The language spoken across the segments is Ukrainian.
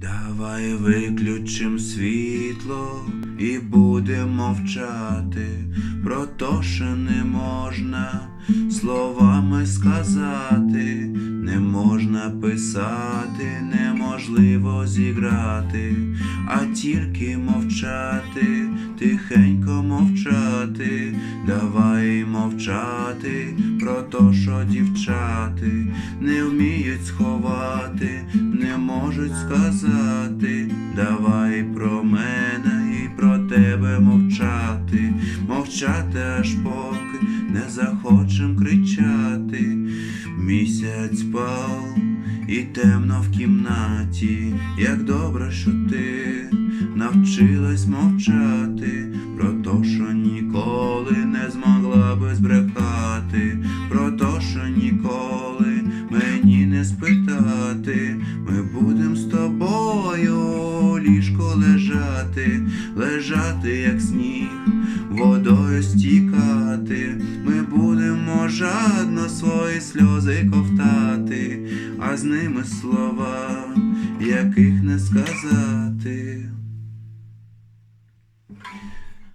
Давай виключим світло і будемо мовчати. Про то, що не можна словами сказати, не можна писати, неможливо зіграти, а тільки мовчати, тихенько мовчати, давай мовчати про то, що дівчати не вміють сховати, не можуть сказати, давай про мене і про тебе мовчати, мовчати аж поки не захочем кричати. Місяць пав і темно в кімнаті, як добре, що ти навчилась мовчати, про то, що ніколи не змогла би збрехати, про то, що ніколи мені не спитати, ми будем з тобою ліжко лежати, лежати, як сніг, водою стікати, ми будемо жадно свої сльози ковтати, а з ними слова, яких не сказати.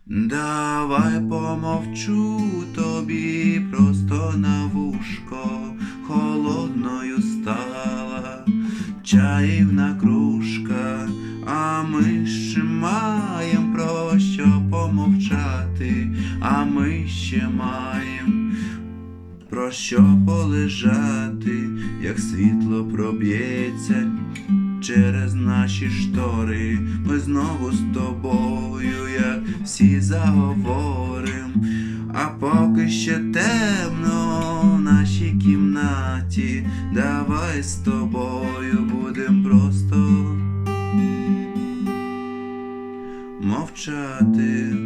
Давай помовчу тобі просто на вушко, холодною стала чаївна кружка, а ми ще маєм про що помовчати, а ми ще маєм про що полежати, як світло проб'ється через наші штори, ми знову з тобою, всі заговорим, а поки ще темно в нашій кімнаті, давай з тобою будем просто мовчати.